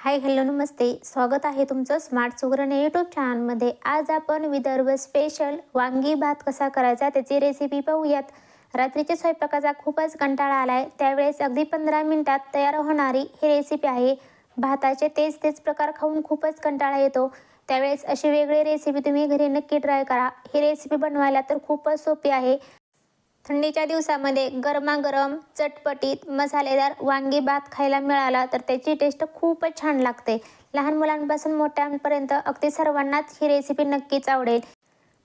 Hi hello नमस्ते. स्वागत आहे तुमचं स्मार्ट सुगरण यूट्यूब चॅनलमध्ये आज आपण विदर्भ स्पेशल वांगी भात कसा करायचा त्याची रेसिपी पाहूयात. रात्रीच्या स्वयंपाकाचा खूपच कंटाळा आला आहे त्यावेळेस अगदी पंधरा मिनटात तयार होणारी ही रेसिपी आहे. भाताचे तेच तेच प्रकार खाऊन खूपच कंटाळा येतो. त्यावेळेस अशी वेगळी रेसिपी तुम्ही घरी नक्की ट्राय करा. ही रेसिपी बनवायला तर खूपच सोपी आहे. थंडीच्या दिवसामध्ये गरमागरम चटपटीत मसालेदार वांगी भात खायला मिळाला तर त्याची टेस्ट खूपच छान लागते. लहान मुलांपासून मोठ्यांपर्यंत अगदी सर्वांनाच ही रेसिपी नक्कीच आवडेल.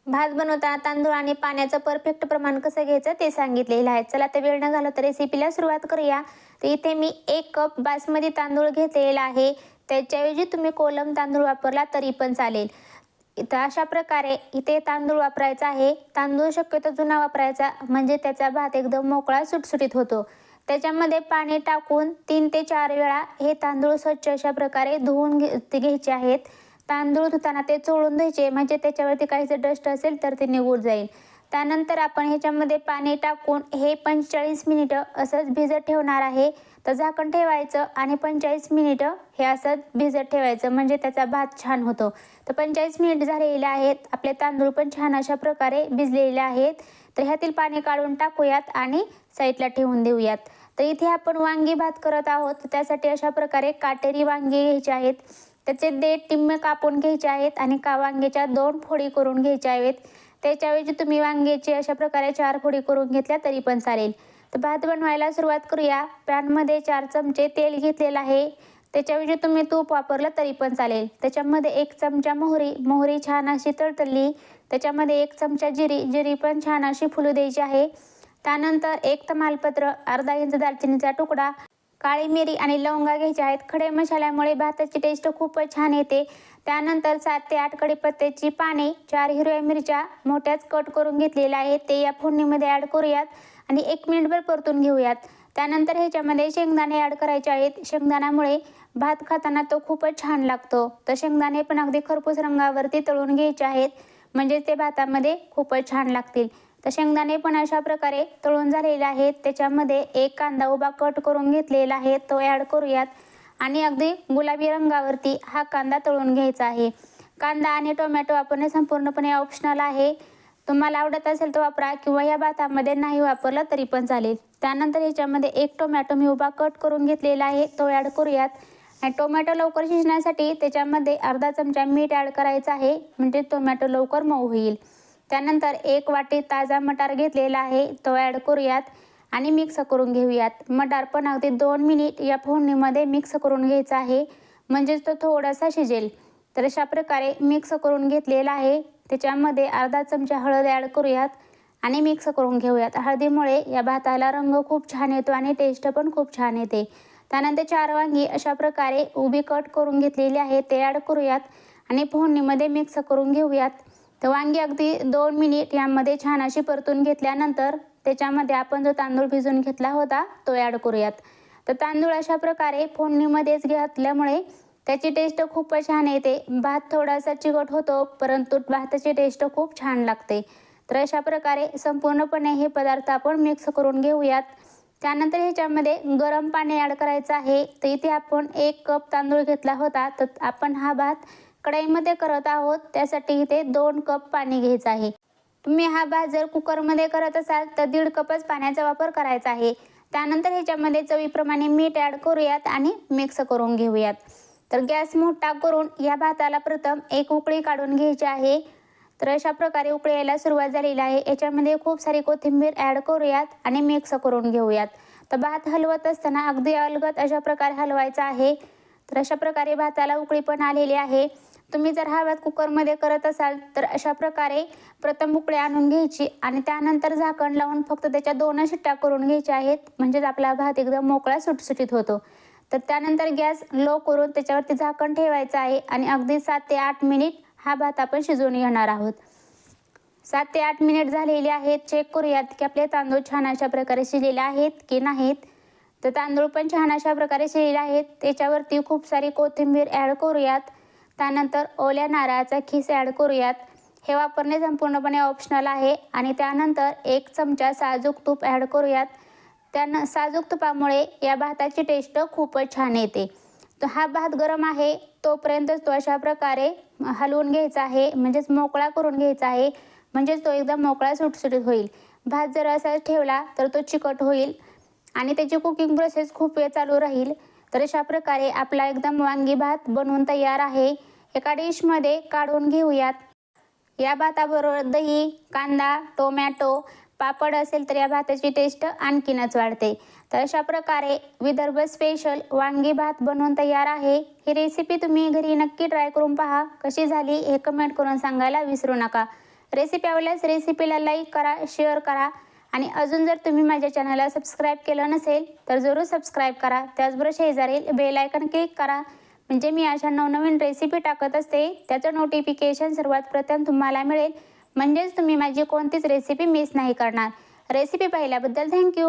भात बनवताना तांदूळ आणि पाण्याचं परफेक्ट प्रमाण कसं घ्यायचं ते सांगितलेलं आहे चला तर वेळ न घालवता रेसिपीला सुरुवात करूया. तर इथे मी एक कप बासमती तांदूळ घेतलेला आहे. त्याच्याऐवजी तुम्ही कोलम तांदूळ वापरला तरी पण चालेल. इथं अशा प्रकारे इथे तांदूळ वापरायचा आहे. तांदूळ शक्यतो जुना वापरायचा म्हणजे त्याचा भात एकदम मोकळा सुटसुटीत होतो. त्याच्यामध्ये पाणी टाकून तीन ते चार वेळा हे तांदूळ स्वच्छ अशा प्रकारे धुवून घे घ्यायचे आहेत. तांदूळ धुताना ते चोळून द्यायचे म्हणजे त्याच्यावरती काही जर डस्ट असेल तर ते निघून जाईल. त्यानंतर आपण ह्याच्यामध्ये पाणी टाकून हे पंचेचाळीस मिनिटं असंच भिजत ठेवणार आहे. तर झाकण ठेवायचं आणि पंचेचाळीस मिनिटं हे असंच भिजत ठेवायचं म्हणजे त्याचा भात छान होतो. तर पंचेचाळीस मिनिट झालेले आहेत. आपले तांदूळ पण छान अशा प्रकारे भिजलेले आहेत. तर ह्यातील पाणी काढून टाकूयात आणि साईडला ठेवून देऊयात. तर इथे आपण वांगी भात करत आहोत. त्यासाठी अशा प्रकारे काटेरी वांगी घ्यायची आहेत. त्याचे देठ टिम्मे कापून घ्यायचे आहेत आणि का वांग्याच्या दोन फोडी करून घ्यायच्या आहेत. त्याच्याऐवजी तुम्ही वांग्याची अशा प्रकारे चार फोडी करून घेतल्या तरी पण चालेल. तर भात बनवायला सुरुवात करूया. पॅनमध्ये चार चमचे तेल घेतलेलं आहे. त्याच्याऐवजी तुम्ही तूप वापरलं तरी पण चालेल. त्याच्यामध्ये एक चमचा मोहरी. मोहरी छान अशी तळतळली त्याच्यामध्ये एक चमचा जिरी. जिरी पण छान अशी फुलू द्यायची आहे. त्यानंतर एक तमालपत्र अर्धा इंच दालचिनीचा तुकडा काळी मिरी आणि लवंगा घ्यायच्या आहेत. खडे मसाल्यामुळे भाताची टेस्ट खूपच छान येते. त्यानंतर सात ते आठ कडीपत्त्याची पाने चार हिरव्या मिरच्या मोठ्याच कट करून घेतलेल्या आहेत. ते या फोडणीमध्ये ॲड करूयात आणि एक मिनिटभर परतून घेऊयात. त्यानंतर ह्याच्यामध्ये शेंगदाणे ॲड करायचे आहेत. शेंगदाण्यामुळे भात खाताना तो खूपच छान लागतो. तर शेंगदाणे पण अगदी खरपूस रंगावरती तळून घ्यायचे आहेत. म्हणजेच ते भातामध्ये खूपच छान लागतील. तर शेंगदाणे पण अशा प्रकारे तळून झालेले आहेत. त्याच्यामध्ये एक कांदा उभा कट करून घेतलेला आहे. तो ॲड करूयात. आणि अगदी गुलाबी रंगावरती हा कांदा तळून घ्यायचा आहे. कांदा आणि टोमॅटो वापरणे संपूर्णपणे ऑप्शनल आहे. तुम्हाला आवडत असेल तर वापरा किंवा या भातामध्ये नाही वापरलं तरी पण चालेल. त्यानंतर ह्याच्यामध्ये एक टोमॅटो मी उभा कट करून घेतलेला आहे. तो ॲड करूयात. आणि टोमॅटो लवकर शिजण्यासाठी त्याच्यामध्ये अर्धा चमचा मीठ ॲड करायचं आहे. म्हणजे टोमॅटो लवकर मऊ होईल. त्यानंतर एक वाटी ताजा मटार घेतलेला आहे तो ॲड करूयात आणि मिक्स करून घेऊयात. मटार पण अगदी दोन मिनिट या फोडणीमध्ये मिक्स करून घ्यायचा आहे. म्हणजेच तो थोडासा शिजेल. तर अशा प्रकारे मिक्स करून घेतलेला आहे. त्याच्यामध्ये अर्धा चमचा हळद ॲड करूयात आणि मिक्स करून घेऊयात. हळदीमुळे या भाताला रंग खूप छान येतो आणि टेस्ट पण खूप छान येते. त्यानंतर चार वांगी अशा प्रकारे उभी कट करून घेतलेली आहे ते ॲड करूयात आणि फोडणीमध्ये मिक्स करून घेऊयात. तर वांगी अगदी दोन मिनिट यामध्ये छान अशी परतून घेतल्यानंतर त्याच्यामध्ये आपण जो तांदूळ भिजून घेतला होता तो ॲड करूयात. तर तांदूळ अशा प्रकारे फोडणीमध्येच घातल्यामुळे त्याची टेस्ट खूपच छान येते. भात थोडासा चिकट होतो परंतु भाताची टेस्ट खूप छान लागते. तर अशा प्रकारे संपूर्णपणे हे पदार्थ आपण मिक्स करून घेऊयात. त्यानंतर ह्याच्यामध्ये गरम पाणी ॲड करायचं आहे. तर इथे आपण एक कप तांदूळ घेतला होता तर आपण हा भात कढईमध्ये करत आहोत त्यासाठी इथे दोन कप पाणी घ्यायचं आहे. तुम्ही हा भात जर कुकरमध्ये करत असाल तर दीड कपच पाण्याचा वापर करायचा आहे. त्यानंतर ह्याच्यामध्ये चवीप्रमाणे मीठ ॲड करूयात आणि मिक्स करून घेऊयात. तर गॅस मोठा करून या भाताला प्रथम एक उकळी काढून घ्यायची आहे. तर अशा प्रकारे उकळी यायला सुरुवात झालेली आहे. याच्यामध्ये खूप सारी कोथिंबीर ॲड करूयात आणि मिक्स करून घेऊयात. तर भात हलवत असताना अगदी अलगत अशा प्रकारे हलवायचा आहे. तर अशा प्रकारे भाताला उकळी पण आलेली आहे. तुम्ही जर हा भात कुकरमध्ये करत असाल तर अशा प्रकारे प्रथम उकळी आणून घ्यायची आणि त्यानंतर झाकण लावून फक्त त्याच्या दोन शिट्ट्या करून घ्यायच्या आहेत. म्हणजेच आपला भात एकदम मोकळा सुटसुटीत होतो. तर त्यानंतर गॅस लो करून त्याच्यावरती झाकण ठेवायचं आहे आणि अगदी सात ते आठ मिनिट हा भात आपण शिजवून घेणार आहोत. सात ते आठ मिनिट झालेले आहेत. चेक करूयात की आपले तांदूळ छान अशा प्रकारे शिजलेले आहेत की नाहीत. तर तांदूळ पण छान अशा प्रकारे शिजलेले आहेत. त्याच्यावरती खूप सारी कोथिंबीर ॲड करूयात. त्यानंतर ओल्या नारळाचा खीस ॲड करूयात. हे वापरणे संपूर्णपणे ऑप्शनल आहे आणि त्यानंतर एक चमचा साजूक तूप ॲड करूयात. त्यानं साजूक तुपामुळे या भाताची टेस्ट खूपच छान येते. तो हा भात गरम आहे तोपर्यंतच तो अशा प्रकारे हलवून घ्यायचा आहे म्हणजेच मोकळा करून घ्यायचा आहे म्हणजेच तो एकदम मोकळा सुटसुटीत होईल. भात जर असा ठेवला तर तो चिकट होईल आणि त्याची कुकिंग प्रोसेस खूप वेळ चालू राहील. तर अशा प्रकारे आपला एकदम वांगी भात बनवून तयार आहे. एका डिशमध्ये काढून घेऊयात. या भाताबरोबर दही कांदा टोमॅटो पापड असेल तर या भाताची टेस्ट आणखीनच वाढते. तर अशा प्रकारे विदर्भ स्पेशल वांगी भात बनवून तयार आहे. ही रेसिपी तुम्ही घरी नक्की ट्राय करून पहा. कशी झाली हे कमेंट करून सांगायला विसरू नका. रेसिपी आवडल्यास रेसिपीला लाईक करा शेअर करा. आणि अजून जर तुम्ही माझ्या चॅनलला सबस्क्राईब केलं नसेल तर जरूर सबस्क्राईब करा. त्याचबरोबर शेजारील बेलायकन क्लिक करा. म्हणजे मी अशा नवनवीन रेसिपी टाकत असते त्याचं नोटिफिकेशन सर्वात प्रथम तुम्हाला मिळेल. म्हणजेच तुम्ही माझी कोणतीच रेसिपी मिस नाही करणार. रेसिपी पाहिल्याबद्दल थँक्यू